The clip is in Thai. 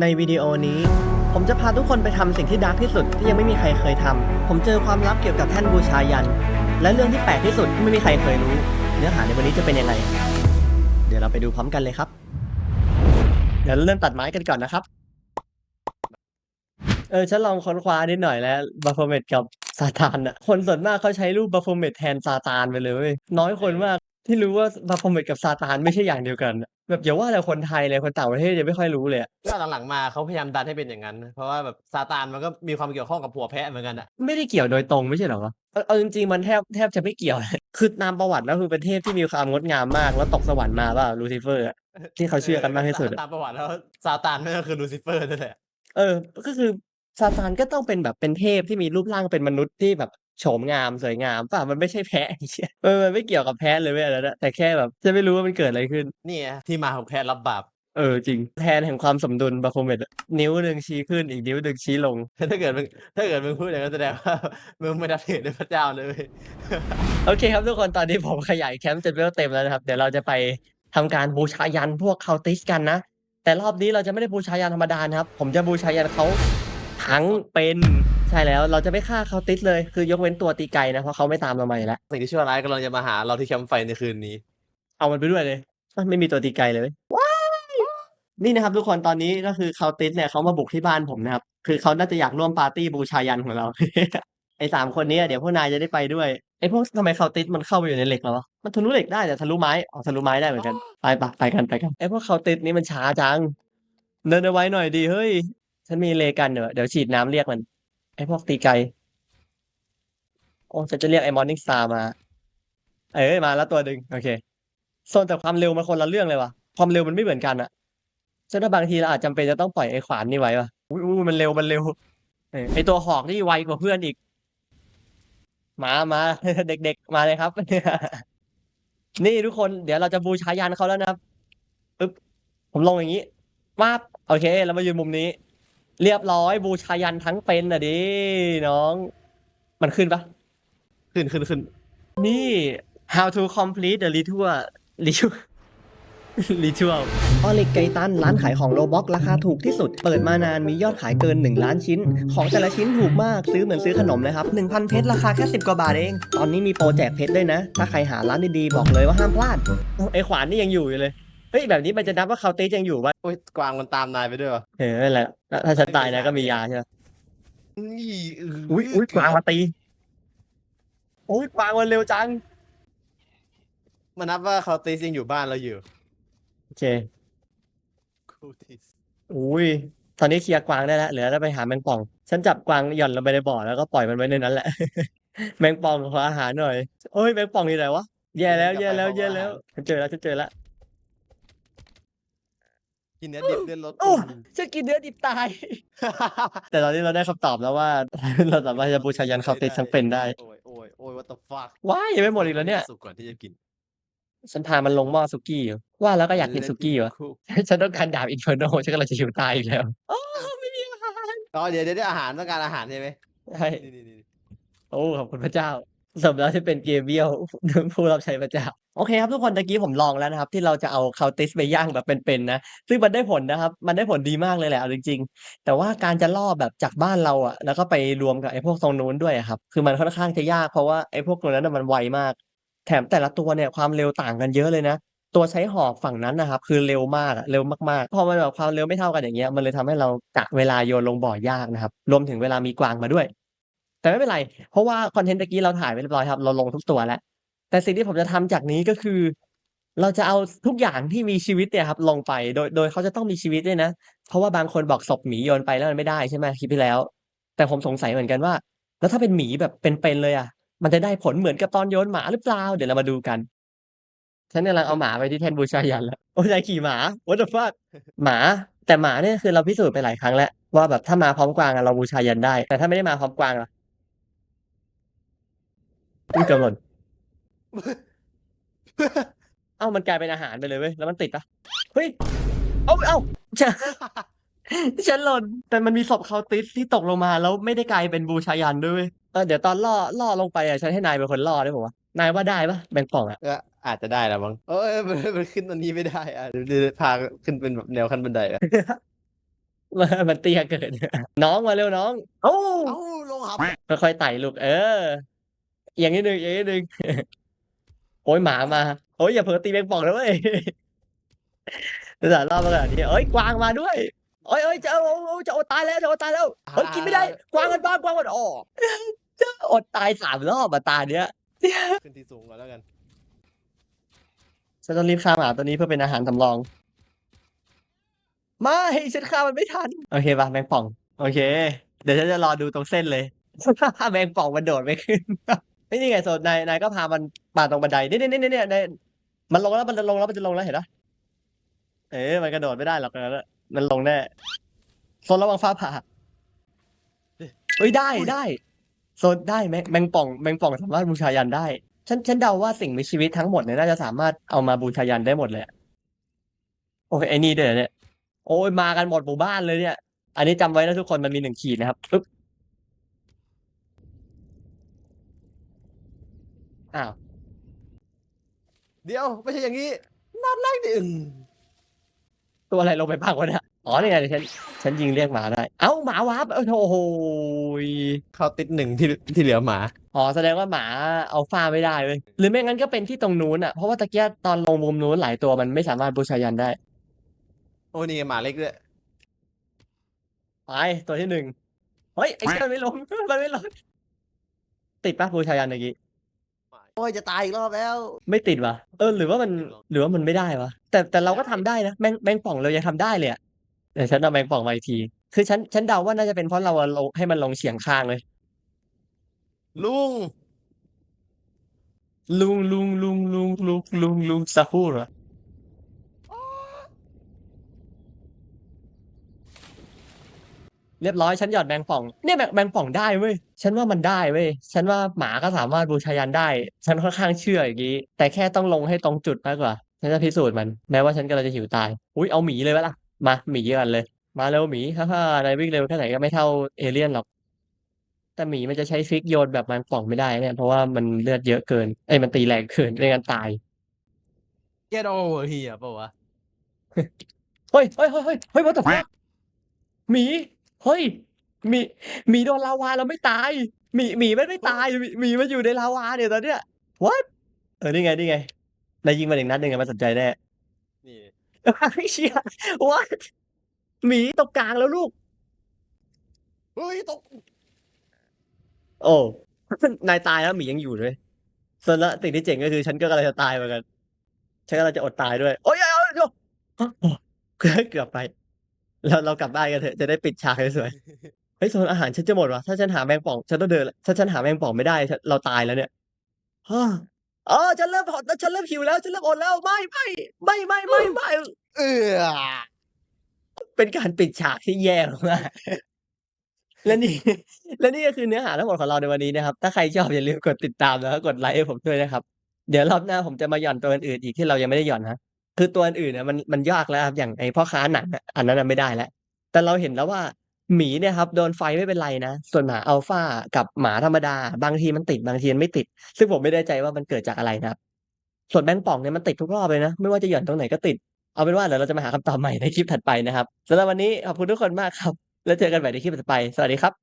ในวิดีโอนี้ ผมจะพาทุกคนไปทำสิ่งที่ดาร์กที่สุดที่ยังไม่มีใครเคยทำ ผมเจอความลับเกี่ยวกับแท่นบูชายัน และเรื่องที่แปลกที่สุดที่ไม่มีใครเคยรู้ เนื้อหาในวันนี้จะเป็นยังไง เดี๋ยวเราไปดูพร้อมกันเลยครับ เดี๋ยวเริ่มตัดไม้กันก่อนนะครับ เออฉันลองค้นคว้านิดหน่อยแล้วบัฟเฟอร์เมตกับซาตานอะคนส่วนมากเขาใช้รูปบัฟเฟอร์เมตแทนซาตานไปเลยเว้ยน้อยคนมากที่รู้ว่าบัฟเฟอร์เมตกับซาตานไม่ใช่อย่างเดียวกันอะ แบบอย่าว่าแต่คนไทยเลยคนต่างประเทศยังไม่ค่อยรู้เลยอะก็หลังๆมาเขาพยายามดันให้เป็นอย่างนั้น เพราะว่าแบบซาตานมันก็มีความเกี่ยวข้องกับผัวแพะเหมือนกันอะไม่ได้เกี่ยวโดยตรงไม่ใช่เหรอวะเอาเอาจริงๆมันแทบแทบจะไม่เกี่ยวคือตามประวัติแล้วคือเป็นเทพที่มีความงดงามมาก แล้วตกสวรรค์มาป่ะลูซิเฟอร์อะที่เขาเชื่อกันมากที่สุดอะตามประวัติแล้วซาตานนั่นก็คือลูซิเฟอร์นั่นแหละ เออ ก็คือซาตานก็ต้องเป็นแบบเป็นเทพที่มีรูปร่างเป็นมนุษย์ที่แบบ โฉมงามสวยงามป่ะมันไม่ใช่แพะไอ้เหี้ยเออมันไม่เกี่ยวกับแพะเลยเว้ยอันนั้นอะแต่แค่แบบจะไม่รู้ว่ามันเกิดอะไรขึ้น นี่ไงที่มาของแพะรับบาป เออจริงแทนแห่งความสมดุลบาโฟเมตนิ้วหนึ่งชี้ขึ้นอีกนิ้วหนึ่งชี้ลง ถ้าเกิดมึงถ้าเกิดมึงพูดอย่างนั้นแสดงว่ามึงไม่นับถือในพระเจ้าเลย โอเคครับทุกคนตอนนี้ผมขยายแคมป์จนเวลเต็มแล้วนะครับ เดี๋ยวเราจะไปทำการบูชายันพวกเคาติสกันนะ แต่รอบนี้เราจะไม่ได้บูชายันธรรมดานะครับ ผมจะบูชายันเขาทั้งเป็น ใช่แล้วเราจะไม่ฆ่าเคาติสเลย คือยกเว้นตัวตีไกลนะเพราะเขาไม่ตามเรามาอยู่แล้วสิ่งที่ชั่วร้ายกำลังจะมาหาเราที่แคมป์ไฟในคืนนี้ เอามันไปด้วยเลยไม่มีตัวตีไกลเลยเว้ยนี่นะครับทุกคนตอนนี้ก็คือเคาติสเนี่ยเขามาบุกที่บ้านผมนะครับ คือเขาน่าจะอยากร่วมปาร์ตี้บูชายันของเรา ไอ้สามคนนี้เดี๋ยวพวกนายจะได้ไปด้วยไอ้พวกทำไมเคาติสมันเข้าไปอยู่ในเหล็กแล้ววะมันทะลุเหล็กได้แต่ทะลุไม้อ๋อทะลุไม้ได้เหมือนกันไปปะไปกันไปกันไอ้พวกเคาติสนี้มันช้าจังเดินเอาไว้หน่อยดีเฮ้ยฉันมีเลกันเดี๋ยวเดี๋ยวฉีดน้ำเรียกมัน ไอพวกตีไกล โอ้ฉันจะเรียกไอมอร์นิ่งสตาร์มา เอ้ยมาแล้วตัวหนึ่งโอเคโซนแต่ความเร็วมันคนละเรื่องเลยว่ะ ความเร็วมันไม่เหมือนกันอะฉันว่าบางทีเราอาจจำเป็นจะต้องปล่อยไอขวานนี่ไว้ว่ะอุ้ยมันเร็วมันเร็วไอตัวหอกนี่ไวกว่าเพื่อนอีก มามาเด็กๆมาเลยครับนี่ทุกคนเดี๋ยวเราจะบูชายันเขาแล้วนะครับปึ๊บผมลงอย่างนี้มาบโอเคเรามายืนมุมนี้ เรียบร้อย บูชายันทั้งเป็นอะดิน้อง มันขึ้นปะขึ้นขึ้นขึ้นนี่ how to complete the ritual ritual ritual ออลิกไกตันร้านขายของโลบ็อกราคาถูกที่สุด เปิดมานานมียอดขายเกิน 1 ล้านชิ้น ของแต่ละชิ้นถูกมากซื้อเหมือนซื้อขนมเลยครับ 1,000 เพชรราคาแค่ 10 กว่าบาทเอง ตอนนี้มีโปรแจกเพชรด้วยนะ ถ้าใครหาร้านดีๆ บอกเลยว่าห้ามพลาดเอ้าไอขวานนี่ยังอยู่อยู่เลยเฮ้ยแบบนี้มันจะนับว่าเขาติสยังอยู่วะโอ้ยกวางมันตามนายไปด้วยวะเออนั่นแหละแล้วถ้าฉันตายนะก็มียาใช่ไหมนี่อุ้ยอุ้ยกวางมาตีอุ้ยกวางมันเร็วจังมันนับว่าเขาตีซิงอยู่บ้านเราอยู่โอเคคูติสอุ้ยตอนนี้เคลียร์กวางได้แล้วเหลือแล้วไปหาแมงป่อง ฉันจับกวางหย่อนลงไปในบ่อแล้วก็ปล่อยมันไว้ในนั้นแหละ แมงป่องขออาหารหน่อย โอ้ยแมงป่องอยู่ไหนวะแย่แล้วแย่แล้วแย่แล้วฉันเจอแล้วฉันเจอแล้ว กินเนื้อดิบเลือดลดโอ้ฉันกินเนื้อดิบตาย แต่ตอนนี้เราได้คำตอบแล้วว่า เราสามารถจะบูชายันเขาติดทั้งเป็นได้ โอ้ยโอ้ยโอ้ย what the fuck ว้ายยังไม่หมดอีกแล้วเนี่ย สุกก่อนที่จะกินฉันพามันลงหม้อสุกี้อยู่ว่าแล้วก็อยากกินสุกี้วะคู่ฉันต้องการดาบอินเฟอร์โนฉันกำลังจะหิวตายอีกแล้วโอ้ไม่มีอาหารอ๋อเดี๋ยวเดี๋ยวเดี๋ยวอาหารต้องการอาหารใช่ไหมใช่นี่นี่นี่โอ้ขอบคุณพระเจ้า สมแล้วที่เป็นเกมเบี้ยว ผู้รับใช้พระเจ้า โอเคครับทุกคนตะกี้ผมลองแล้วนะครับ ที่เราจะเอาคาติสไปย่างแบบเป็นๆนะ ซึ่งมันได้ผลนะครับ มันได้ผลดีมากเลยแหละเอาจริงๆ แต่ว่าการจะล่อแบบจากบ้านเราอะ แล้วก็ไปรวมกับไอ้พวกตรงนู้นด้วยอะครับ คือมันค่อนข้างจะยากเพราะว่าไอ้พวกตรงนั้นนะมันไวมาก แถมแต่ละตัวเนี่ยความเร็วต่างกันเยอะเลยนะ ตัวใช้หอกฝั่งนั้นนะครับ คือเร็วมากอะเร็วมากๆ พอมันแบบความเร็วไม่เท่ากันอย่างเงี้ย มันเลยทำให้เรากะเวลาโยนลงบ่อยากนะครับ รวมถึงเวลามีกวางมาด้วย แต่ไม่เป็นไร เพราะว่าคอนเทนต์ตะกี้เราถ่ายไว้เรียบร้อยครับ เราลงทุกตัวแล้ว แต่สิ่งที่ผมจะทำจากนี้ก็คือ เราจะเอาทุกอย่างที่มีชีวิตเนี่ยครับ ลงไป โดย โดยเขาจะต้องมีชีวิตด้วยนะ เพราะว่าบางคนบอกศพหมีโยนไปแล้วมันไม่ได้ใช่ไหมคลิปที่แล้ว แต่ผมสงสัยเหมือนกันว่า แล้วถ้าเป็นหมีแบบเป็นๆเลยอะ มันจะได้ผลเหมือนกับตอนโยนหมาหรือเปล่า เดี๋ยวเรามาดูกันฉันกำลังเอาหมาไปที่แทนบูชายันแล้ว โอ้ยขี่หมา what the fuck หมา แต่หมาเนี่ยคือเราพิสูจน์ไปหลายครั้งแล้วว่าแบบถ้ามาพร้อมกวางเราบูชายันได้ แต่ถ้าไม่ได้มาพร้อมกวางล่ะ อุ้ยกำหนดเอ้ามันกลายเป็นอาหารไปเลยเว้ยแล้วมันติดปะเฮ้ยเอ้าเอ้าฉันฉันหล่นแต่มันมีศพเคาติสที่ตกลงมาแล้วไม่ได้กลายเป็นบูชายันด้วยเวยเออเดี๋ยวตอนล่อล่อลงไปอะฉันให้นายเป็นคนล่อได้ป่าวะนายว่าได้ปะแบงป่องอะก็อาจจะได้แล้วมั้งเอ้ยมันมันขึ้นตรงนี้ไม่ได้อะเดี๋ยวเดี๋ยวพาขึ้นเป็นแบบแนวขั้นบันไดอะมันมันเตี้ยเกินน้องมาเร็วน้องเอ้าเอ้าลงหับค่อยๆไต่ลูกเออ เอียงนิดนึงเอียงนิดนึง โอ้ยหมามาโอ้ยอย่าเผลอตีแมงป่องนะเว้ยแต่รอบมาขนาดนี้เอ้ยกวางมาด้วยเอ้ยเอ้ยจะเอาเอาจะอดตายแล้วจะอดตายแล้วเฮ้ยกินไม่ได้ กวางกันบ้างกวางมันออกจะอดตายสามรอบมาตาเนี้ยขึ้นที่สูงก่อนแล้วกันฉันต้องรีบฆ่าหมาตัวนี้เพื่อเป็นอาหารสำรองไม่ฉันฆ่ามันไม่ทัน โอเคป่ะแมงป่อง โอเค เดี๋ยวฉันจะรอดูตรงเส้นเลยแมงป่องมันโดดไม่ขึ้น ไม่นี่ไงโซนนายนายก็พามันป่าตรงบันไดนี่นี่นี่นี่นี่มันลงแล้วมันจะลงแล้วมันจะลงแล้วเห็นปะเอ๊ะมันกระโดดไม่ได้หรอกนะมันลงแน่โซนระวังฟ้าผ่าเอ้ยได้ได้โซนได้แมงแมงป่องแมงป่องสามารถบูชายันได้ ฉันฉันเดาว่าสิ่งมีชีวิตทั้งหมดเนี่ยน่าจะสามารถเอามาบูชายันได้หมดเลยอะโอ้ยไอ้นี่เด้อเนี่ยโอ้ยมากันหมดหมู่บ้านเลยเนี่ย อันนี้จำไว้นะทุกคนมันมีหนึ่งขีดนะครับปึ๊บ อ้าวเดี๋ยวไม่ใช่อย่างนี้นับแรกดิอืมตัวอะไรลงไปบ้างวะเนี่ยอ๋อนี่ไงเดี๋ยวฉันฉันยิงเรียกหมาได้ เอ้าหมาวับเออโอ้โหยเข้าติดหนึ่งที่ที่เหลือหมา อ๋อแสดงว่าหมาเอาฟ้าไม่ได้เว้ยหรือไม่งั้นก็เป็นที่ตรงนู้นอะเพราะว่าตะเกียตอนลงมุมนู้นหลายตัวมันไม่สามารถบูชายันได้โอ้นี่ไงหมาเล็กด้วยไปตัวที่หนึ่งเฮ้ยไอ้เชี่ยมันไม่ลงมันไม่ลงติดปะบูชายันเมื่อกี้ โอ้ยจะตายอีกรอบแล้ว ไม่ติดวะเออหรือว่ามันหรือว่ามันไม่ได้วะแต่แต่เราก็ทำได้นะแมงแมงป่องเรายังทำได้เลยอะเดี๋ยวฉันเอาแมงป่องมาอีกที คือฉันฉันเดาว่าน่าจะเป็นเพราะเราเอาลงให้มันลงเฉียงข้างเลย ลุงลุงลุงลุงลุงลุงลุงลุงซาฮูเหรอ เรียบร้อยฉันหยอดแมงป่องเนี่ยแมงแมงป่องได้เว้ยฉันว่ามันได้เว้ยฉันว่าหมาก็สามารถบูชายันได้ ฉันค่อนข้างเชื่ออย่างนี้ แต่แค่ต้องลงให้ตรงจุดมากกว่าฉันจะพิสูจน์มันแม้ว่าฉันกำลังจะหิวตายอุ้ยเอาหมีเลยวะล่ะมาหมีกันเลย มาเร็วหมีฮ่าฮ่านายวิ่งเร็วแค่ไหนก็ไม่เท่าเอเลี่ยนหรอกแต่หมีมันจะใช้ฟิกโยนแบบแมงป่องไม่ได้เนี่ยเพราะว่ามันเลือดเยอะเกินเอ้ยมันตีแรงเกินไม่งั้นตาย get over here เปล่าวะเฮ้ยเฮ้ยเฮ้ยเฮ้ยเฮ้ย what the fuck หมี เฮ้ย หมีหมีโดนลาวาแล้วไม่ตาย หมีหมีไม่ไม่ตายหมีหมีมันอยู่ในลาวาเนี่ยตอนเนี้ย what เออนี่ไงนี่ไงนายยิงมาหนึ่งนัดหนึ่งอะมันสนใจแน่ นี่เชี่ย what หมีตกกลางแล้วลูก เฮ้ยตกโอ้ นายตายแล้วหมียังอยู่ด้วยส่วนละสิ่งที่เจ๋งก็คือฉันก็กำลังจะตายเหมือนกัน ฉันกำลังจะอดตายด้วย โอ้ยเอาเดี๋ยวเกือบเกือบไป เราเรากลับบ้านกันเถอะ จะได้ปิดฉากสวยๆเฮ้ยโซนอาหารฉันจะหมดวะถ้าฉันหาแมงป่องฉันต้องเดินละถ้าฉันหาแมงป่องไม่ได้ฉันเราตายแล้วเนี่ยฮ่าอ๋อฉันเริ่มหดฉันเริ่มหิวแล้วฉันเริ่มอดแล้วไม่ไม่ไม่ไม่ไม่ไม่เออเป็นการปิดฉากที่แย่มากและนี่และนี่ก็คือเนื้อหาทั้งหมดของเราในวันนี้นะครับ ถ้าใครชอบอย่าลืมกดติดตามแล้วก็กดไลค์ให้ผมด้วยนะครับ เดี๋ยวรอบหน้าผมจะมาหย่อนตัวอื่นๆอีกที่เรายังไม่ได้หย่อนนะ คือตัวอื่นเนี่ยมันมันยากแล้วครับอย่างไอ้พ่อค้าหนังอะอันนั้นนะไม่ได้แล้ว แต่เราเห็นแล้วว่าหมีเนี่ยครับโดนไฟไม่เป็นไรนะ ส่วนหมาอัลฟากับหมาธรรมดา บางทีมันติดบางทีมันไม่ติด ซึ่งผมไม่แน่ใจว่ามันเกิดจากอะไรนะครับ ส่วนแมงป่องเนี่ยมันติดทุกรอบเลยนะ ไม่ว่าจะหย่อนตรงไหนก็ติด เอาเป็นว่าเดี๋ยวเราจะมาหาคำตอบใหม่ในคลิปถัดไปนะครับสำหรับวันนี้ขอบคุณทุกคนมากครับ แล้วเจอกันใหม่ในคลิปถัดไป สวัสดีครับ